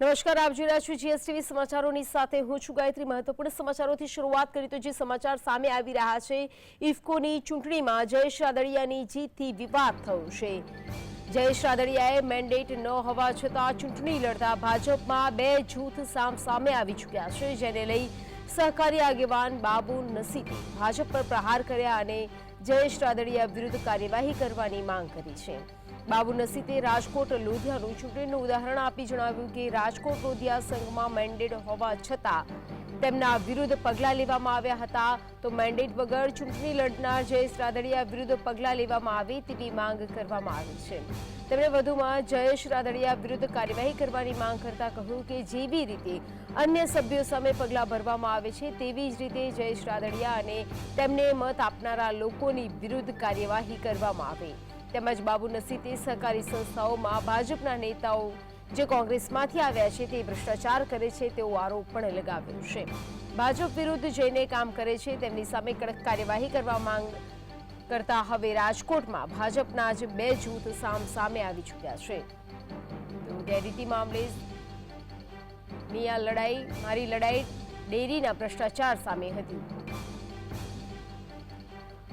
નમસ્કાર, આપ જોઈ રહ્યા છો જીએસટીવી સમાચારોની સાથે હું છું ગાયત્રી. મહત્વપૂર્ણ સમાચારોથી શરૂઆત કરી તો જે સમાચાર સામે આવી રહ્યા છે, ઇફકોની ચૂંટણીમાં જયેશ રાદડિયાની જીતથી વિવાદ થયો છે. જયેશ રાદડિયાએ મેન્ડેટ ન હોવા છતાં ચૂંટણી લડતા ભાજપમાં બે જૂથ સામ સામે આવી ચૂક્યા છે, જેને લઈ સહકારી આગેવાન બાબુ નસીબે ભાજપ પર પ્રહાર કર્યા અને જયેશ રાદડિયા વિરુદ્ધ કાર્યવાહી કરવાની માંગ કરી છે. બાબુ નસીતે રાજકોટ લોધિયાનું ચૂંટણીનું ઉદાહરણ આપી જણાવ્યું કે રાજકોટ લોધિયા સંઘમાં મેન્ડેટ હોવા છતાં તેમના વિરુદ્ધ પગલાં લેવામાં આવ્યા હતા. તો મેન્ડેટ વગર ચૂંટણી લડનાર જયેશ રાદડિયા વિરુદ્ધ પગલાં લેવામાં આવે તેવી માંગ કરવામાં આવી છે. તેમણે વધુમાં જયેશ રાદડિયા વિરુદ્ધ કાર્યવાહી કરવાની માંગ કરતા કહ્યું કે જેવી રીતે અન્ય સભ્યો સામે પગલાં ભરવામાં આવે છે, તેવી જ રીતે જયેશ રાદડિયા અને તેમને મત આપનારા લોકોની વિરુદ્ધ કાર્યવાહી કરવામાં આવે. તેમજ બાબુ નસીતે સહકારી સંસ્થાઓમાં ભાજપના નેતાઓ જે કોંગ્રેસમાંથી આવ્યા છે તે ભ્રષ્ટાચાર કરે છે તેવો આરોપ પણ લગાવ્યો છે. ભાજપ વિરુદ્ધ જઈને કામ કરે છે તેમની સામે કડક કાર્યવાહી કરવા માંગ કરતા હવે રાજકોટમાં ભાજપના જ બે જૂથ સામ સામે આવી ચૂક્યા છે. તો ડેરીટી મામલે આ લડાઈ, મારી લડાઈ ડેરીના ભ્રષ્ટાચાર સામે હતી.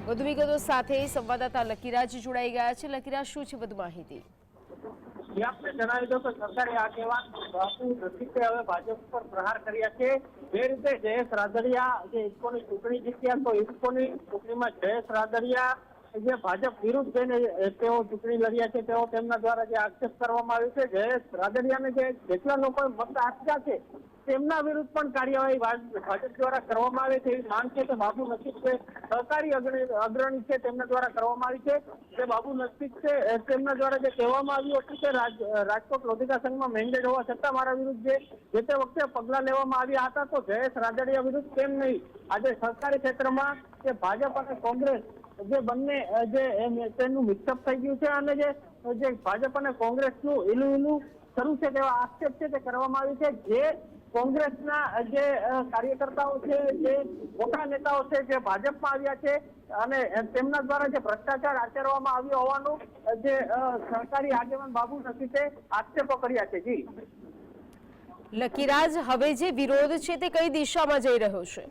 વધુ વિગતો સાથે સંવાદદાતા લકીરાજ જોડાઈ ગયા છે. લકીરાજ, શું છે વધુ માહિતી? આપને જણાવી દો કે સરકારી આગેવાન બાપુ રફીકે હવે ભાજપ પર પ્રહાર કર્યા છે. જે રીતે જયેશ રાદડિયા જે ઇફકોની ચૂંટણી જીત્યા, તો ઇફકોની ચૂંટણીમાં જયેશ રાદડિયા જે ભાજપ વિરુદ્ધ જઈને તેઓ ચૂંટણી લડ્યા છે, તેઓ તેમના દ્વારા જે આક્ષેપ કરવામાં આવ્યો છે, જયેશ રાદડિયાને જે જેટલા લોકોએ મત આપ્યા છે, તેમના વિરુદ્ધ પણ કાર્યવાહી ભાજપ દ્વારા કરવામાં આવે છે એવી માંગ છે કે બાબુ નસીબ છે, સહકારી અગ્રણી છે તેમના દ્વારા કરવામાં આવી છે. જે બાબુ નસીબ છે તેમના દ્વારા જે કહેવામાં આવ્યું હતું કે રાજ- રાજકોટ લોધિકા સંઘમાં મેન્ડેટ હોવા છતાં મારા વિરુદ્ધ જે જે તે વખતે પગલાં લેવામાં આવ્યા હતા તો જયેશ રાદડિયા વિરુદ્ધ કેમ નહીં? આજે સરકારી ક્ષેત્રમાં જે ભાજપ અને કોંગ્રેસ જે બંને જે તેનું મિક્સઅપ થઈ ગયું છે અને જે જે ભાજપ અને કોંગ્રેસનું એલું એલું શરૂ છે તેવા આક્ષેપ છે તે કરવામાં આવ્યું છે. જે કોંગ્રેસના જે કાર્યકર્તાઓ છે, જે મોટા નેતાઓ છે, જે ભાજપમાં આવ્યા છે અને તેમના દ્વારા જે ભ્રષ્ટાચાર આચરવામાં આવ્યો હોવાનું જે સરકારી આગેવાન બાબુ નસીતે આક્ષેપો કર્યા છે. જી. લકીરાજ, હવે જે વિરોધ છે તે કઈ દિશામાં જઈ રહ્યો છે?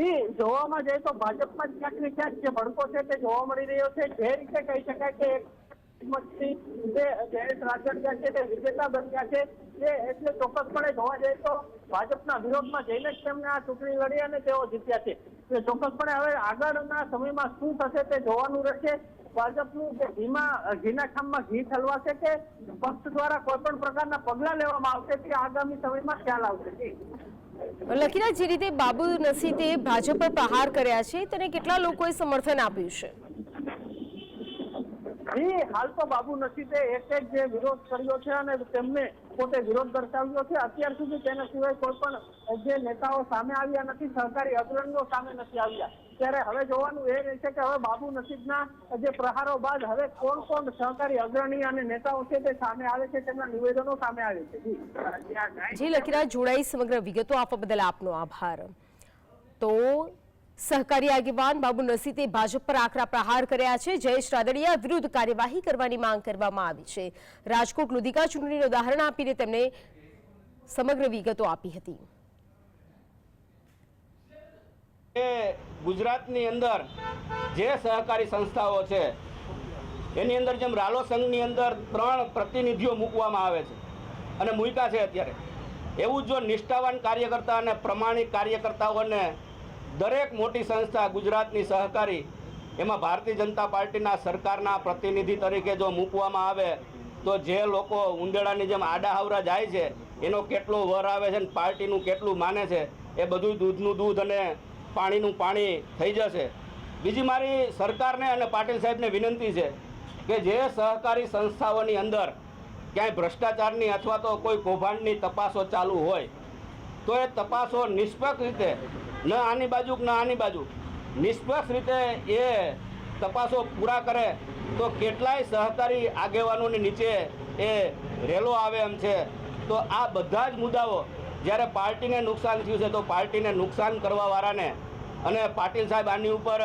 જી જોવામાં જાય તો ભાજપમાં ક્યાંક ને ક્યાંક જે ભડકો છે તે જોવા મળી રહ્યો છે. જે રીતે કહી શકાય કે જયેશ રાદડિયા છે તે વિજેતા બન્યા છે. જે એટલે ચોક્કસપણે જોવા જાય તો ભાજપના વિરોધમાં જઈને જ તેમને આ ચૂંટણી લડી અને તેઓ જીત્યા છે. એટલે ચોક્કસપણે હવે આગળના સમયમાં શું થશે તે જોવાનું રહેશે. ભાજપનું કે ઘીમાં ઘીના ખામમાં ઘી ઠલવાશે કે પક્ષ દ્વારા કોઈ પણ પ્રકારના પગલા લેવામાં આવશે તે આગામી સમયમાં ખ્યાલ આવશે. લકીરાજ જે રીતે બાબુ નસીતે ભાજપ પર પ્રહાર કર્યા છે, તેને કેટલા લોકોએ સમર્થન આપ્યું છે? જી, હાલ તો બાબુ નસીબે એક જ જે વિરોધ કર્યો છે અને તેમને પોતે વિરોધ દર્શાવ્યો છે, અત્યાર સુધી તેના સિવાય કોઈ પણ જે નેતાઓ સામે આવ્યા નથી સહકારી અગ્રણીઓ સામે નથી આવ્યા. ત્યારે હવે જોવાનું એ રહેશે કે હવે બાબુ નસીબના જે પ્રહારો બાદ હવે કોણ કોણ સહકારી અગ્રણી અને નેતાઓ છે તે સામે આવે છે, તેમના નિવેદનો સામે આવે છે. જી. જે લકીરાજ જોડાઈ સમગ્ર વિગતો આપવા બદલ આપનો આભાર. તો સહકારી આગેવાન બાબુ નસીતે ભાજપ પર આકરા પ્રહાર કર્યા છે. જયેશ રાદડિયા વિરુદ્ધ કાર્યવાહી કરવાની માંગ કરવામાં આવી છે. રાજકોટ લુધિકા ચૂંટણીનું ઉદાહરણ આપીને તેમણે સમગ્ર વિગતો આપી હતી. ગુજરાતની અંદર જે સહકારી સંસ્થાઓ છે, એની અંદર જેમ રાલો સંઘની અંદર ત્રણ પ્રતિનિધિઓ મૂકવામાં આવે છે અને મૂક્યા છે અત્યારે. એવું જો નિષ્ઠાવાન કાર્યકર્તા અને પ્રમાણિક કાર્યકર્તાઓને દરેક મોટી સંસ્થા ગુજરાતની સહકારી, એમાં ભારતીય જનતા પાર્ટીના સરકારના પ્રતિનિધિ તરીકે જો મૂકવામાં આવે, તો જે લોકો ઉંદેડાની જેમ આડા હાવરા જાય છે, એનો કેટલો વર આવે છે અને પાર્ટીનું કેટલું માને છે, એ બધું દૂધનું દૂધ અને પાણીનું પાણી થઈ જશે. બીજી મારી સરકારને અને પાટીલ સાહેબને વિનંતી છે કે જે સહકારી સંસ્થાઓની અંદર ક્યાંય ભ્રષ્ટાચારની અથવા તો કોઈ કૌભાંડની તપાસો ચાલુ હોય તો એ તપાસો નિષ્પક્ષ રીતે. ન આની બાજુ ન આની બાજુ. નિષ્પક્ષ રીતે એ તપાસો પૂરા કરે તો કેટલાય સહકારી આગેવાનોની નીચે એ રેલો આવે એમ છે. તો આ બધા જ મુદ્દાઓ જ્યારે પાર્ટીને નુકસાન થયું છે તો પાર્ટીને નુકસાન કરવાવાળાને અને પાટીલ સાહેબ આની ઉપર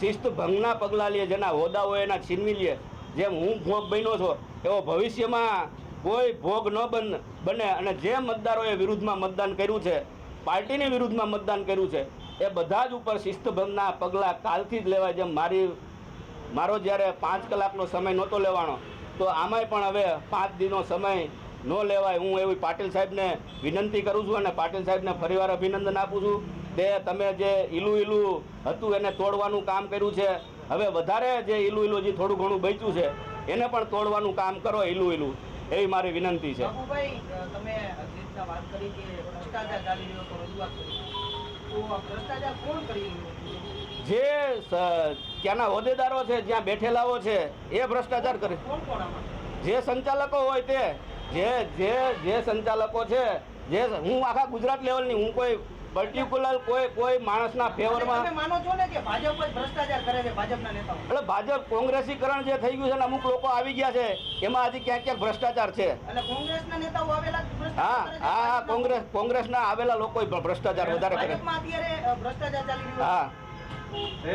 શિસ્ત ભંગના પગલાં લે જેના હોદ્દાઓ એના છીનવી લે. જેમ હું ભોગ બન્યો છો એવો ભવિષ્યમાં કોઈ ભોગ ન બન અને જે મતદારોએ વિરુદ્ધમાં મતદાન કર્યું છે, પાર્ટીની વિરુદ્ધમાં મતદાન કર્યું છે, એ બધા જ ઉપર શિસ્તભંગના પગલાં કાલથી જ લેવાય જેમ મારી, મારો જ્યારે પાંચ કલાકનો સમય નહોતો લેવાનો, તો આમાંય પણ હવે પાંચ દિનનો સમય ન લેવાય. હું એવી પાટીલ સાહેબને વિનંતી કરું છું અને પાટીલ સાહેબને ફરીવાર અભિનંદન આપું છું તે તમે જે ઈલું ઈલું હતું એને તોડવાનું કામ કર્યું છે, હવે વધારે જે ઈલું ઈલું જે થોડું ઘણું બચ્યું છે, એને પણ તોડવાનું કામ કરો ઈલું ઈલું. એવી મારી વિનંતી છે. જે ત્યાંના હોદ્દેદારો છે જ્યાં બેઠેલાઓ છે એ ભ્રષ્ટાચાર કરે. જે સંચાલકો હોય તે જે જે જે સંચાલકો છે જે હું આખા ગુજરાત લેવલની હું કોઈ પર્ટિક્યુલર કોઈ કોઈ માણસના તમે ફેવરમાં માનો છો ને કે ભાજપ જ ભ્રષ્ટાચાર કરે છે ભાજપના નેતાઓ? એટલે ભાજપ કોંગ્રેસીકરણ જે થઈ ગયું છે ને અમુક લોકો આવી ગયા છે એમાં હજી ક્યાંક ક્યાંક ભ્રષ્ટાચાર છે. એટલે કોંગ્રેસના નેતાઓ આવેલા હા ભ્રષ્ટાચાર કરે છે? હા હા કોંગ્રેસ કોંગ્રેસના આવેલા લોકો ભ્રષ્ટાચાર વધારે કરે અત્યારે ભ્રષ્ટાચાર ચાલી રહ્યો હા.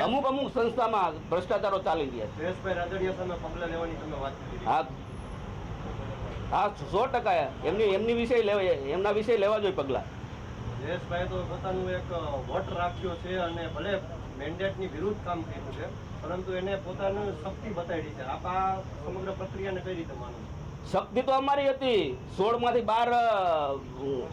અમુક અમુક સંસ્થામાં ભ્રષ્ટાચારો ચાલી રહ્યા છે. જયેશભાઈ રાદડિયા સામે પગલાં લેવાની તમે વાત કરી. હા. હા સો ટકા એમની એમની વિષય લેવા એમના વિષય લેવા જોઈએ પગલાં. જયેશભાઈ તો પોતાનું એક વોટ રાખ્યો છે અને ભલે મેન્ડેટની વિરુદ્ધ કામ કર્યું છે, પરંતુ એને પોતાનું શક્તિ બતાડી છે. આપ આ સમગ્ર પ્રક્રિયાને કઈ રીતે માનો શક્તિ તો અમારી હતી. સોળમાંથી બાર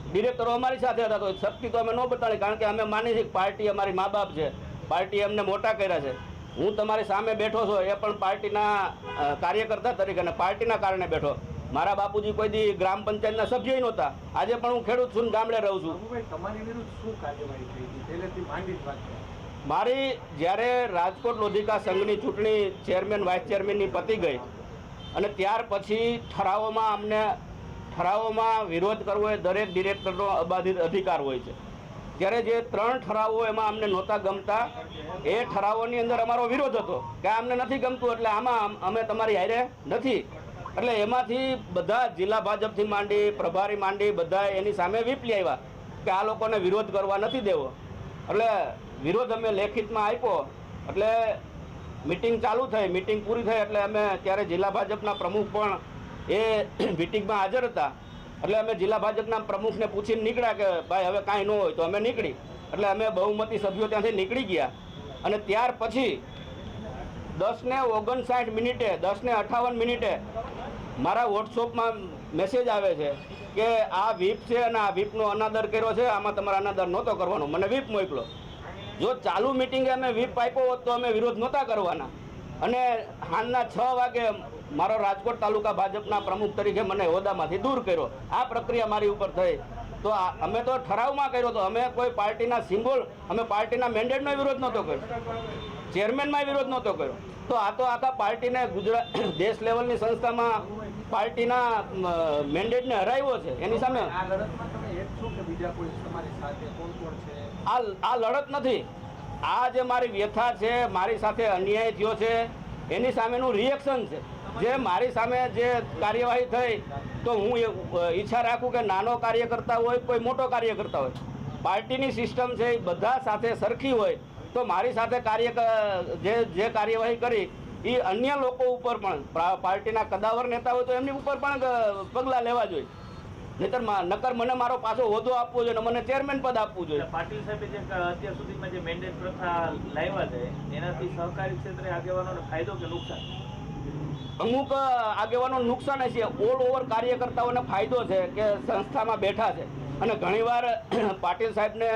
ડિરેક્ટરો અમારી સાથે હતા. તો શક્તિ તો અમે ન બતાડી, કારણ કે અમે માની છીએ પાર્ટી અમારી મા બાપ છે. પાર્ટી અમને મોટા કર્યા છે. હું તમારી સામે બેઠો છું, એ પણ પાર્ટીના કાર્યકર્તા તરીકે અને પાર્ટીના કારણે બેઠો. મારા બાપુજી કોઈ દી ગ્રામ પંચાયતના સભ્ય નહોતા. આજે પણ હું ખેડૂત છું ગામડે રહું છું. તમારી વિરુદ્ધ શું કાર્યવાહી થઈ. મારી જ્યારે રાજકોટ લોધિકા સંઘની ચૂંટણી ચેરમેન વાઇસ ચેરમેનની પતી ગઈ અને ત્યાર પછી ઠરાવોમાં અમને ઠરાવોમાં વિરોધ કરવો એ દરેક ડિરેક્ટરનો અબાધિત અધિકાર હોય છે. ત્યારે જે ત્રણ ઠરાવો એમાં અમને નહોતા ગમતા એ ઠરાવોની અંદર અમારો વિરોધ હતો કે અમને નથી ગમતું એટલે આમાં અમે તમારી હારે નથી. એટલે એમાંથી બધા જિલ્લા ભાજપથી માંડી, પ્રભારી માંડી, બધા એની સામે વીપલી આવ્યા કે આ લોકોને વિરોધ કરવા નથી દેવો. એટલે વિરોધ અમે લેખિતમાં આપ્યો. એટલે મિટિંગ ચાલુ થઈ, મિટિંગ પૂરી થઈ એટલે અમે ત્યારે જિલ્લા ભાજપના પ્રમુખ પણ એ મિટિંગમાં હાજર હતા. એટલે અમે જિલ્લા ભાજપના પ્રમુખને પૂછીને નીકળ્યા કે ભાઈ, હવે કાંઈ ન હોય તો અમે નીકળી. એટલે અમે બહુમતી સભ્યો ત્યાંથી નીકળી ગયા. અને ત્યાર પછી દસ ને ઓગણસાઠ મિનિટે દસ ને અઠાવન મિનિટે મારા વોટ્સઅપમાં મેસેજ આવે છે કે આ વીપ છે અને આ વીપનો અનાદર કર્યો છે, આમાં તમારે અનાદર નહોતો કરવાનો. મને વીપ મોકલો. જો ચાલુ મિટિંગે અમે વીપ આપ્યો હોત તો અમે વિરોધ નહોતા કરવાના. અને હાલના છ વાગે મારો રાજકોટ તાલુકા ભાજપના પ્રમુખ તરીકે મને હોદ્દામાંથી દૂર કર્યો. આ પ્રક્રિયા મારી ઉપર થઈ. તો અમે તો ઠરાવમાં કર્યો તો અમે કોઈ પાર્ટીના સિમ્બોલ, અમે પાર્ટીના મેન્ડેટનો વિરોધ નહોતો કર્યો. ચેરમેનમાં વિરોધ નહોતો કર્યો. તો આ તો આખા પાર્ટીને ગુજરાત, દેશ લેવલની સંસ્થામાં પાર્ટીના મેન્ડેટને હરાવ્યો છે. એની સામે આ આ લડત નથી. આ જે મારી વ્યથા છે મારી સાથે અન્યાય થયો છે એની સામેનું રિએક્શન છે. જે મારી સામે જે કાર્યવાહી થઈ તો હું ઈચ્છા રાખું કે નાનો કાર્યકર્તા હોય કોઈ મોટો કાર્યકર્તા હોય. પાર્ટીની સિસ્ટમ છે એ બધા સાથે સરખી હોય તો મારી સાથે કાર્ય જે જે કાર્યવાહી કરી એ અન્ય લોકો ઉપર પણ પાર્ટીના કદાવર નેતા હોય તો એમની ઉપર પણ પગલાં લેવા જોઈએ. નહીતર નકર મને મારો પાછો હોદ્દો આપવો જોઈએ અને મને ચેરમેન પદ આપવું જોઈએ. પાટીલ સાહેબે જે અત્યાર સુધીમાં જે મેન્ડેટ પ્રથા લાવ્યા છે એનાથી સહકારી ક્ષેત્રે આગેવાનોને ફાયદો કે નુકસાન? અમુક આગેવાનો નુકસાન છે ઓલ ઓવર કાર્યકર્તાઓને ફાયદો છે કે સંસ્થામાં બેઠા છે. અને ઘણીવાર પાટીલ સાહેબને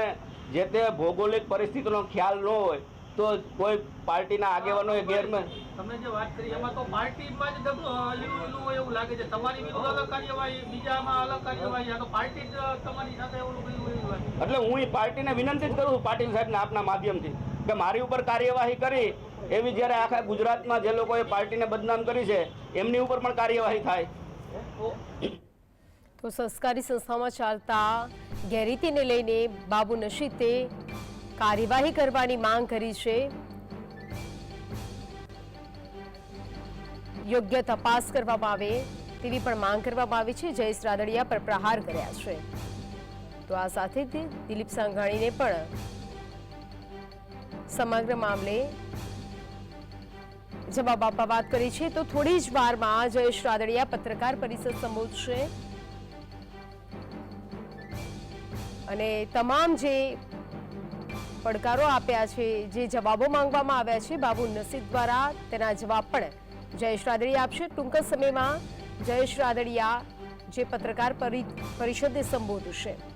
જે તે ભૌગોલિક પરિસ્થિતિનો ખ્યાલ ન હોય તો કોઈ પાર્ટીના આગેવાનોએ ગેરમે તમે જે વાત કરી એમાં તો પાર્ટીમાં જ હોય એવું લાગે છે. તમારી વિરુદ્ધ અલગ કાર્યવાહી બીજામાં અલગ કાર્યવાહી આ તો પાર્ટી જ તમારી સાથે એવું કર્યું એટલે હું એ પાર્ટીને વિનંતી જ કરું છું પાટીલ સાહેબને આપના માધ્યમથી કે મારી ઉપર કાર્યવાહી કરી એવી જ્યારે આખા ગુજરાતમાં જે લોકોએ પાર્ટીને બદનામ કરી છે એમની ઉપર પણ કાર્યવાહી થાય. તો સંસ્કારી સંસ્થામાં ચાલતા ગેરરીતિને લઈને બાબુ નશીતે કાર્યવાહી કરવાની માંગ કરી છે. યોગ્ય તપાસ કરવામાં આવે તેવી પણ માંગ કરવામાં આવી છે. જયેશ રાદડિયા પર પ્રહાર કર્યા છે. તો આ સાથે જ દિલીપ સાંઘાણીને પણ સમગ્ર મામલે જવાબ આપવા વાત કરી છે. તો થોડી જ વારમાં જયેશ રાદડિયા પત્રકાર પરિષદ સંબોધશે. અને તમામ જે પડકારો આપ્યા છે, જે જવાબો માંગવામાં આવ્યા છે. બાબુ નસીબ દ્વારા તેના જવાબ પણ જયેશ રાદડિયા આપશે. ટૂંક સમયમાં જયેશ રાદડિયા જે પત્રકાર પરિ- પરિષદને સંબોધશે.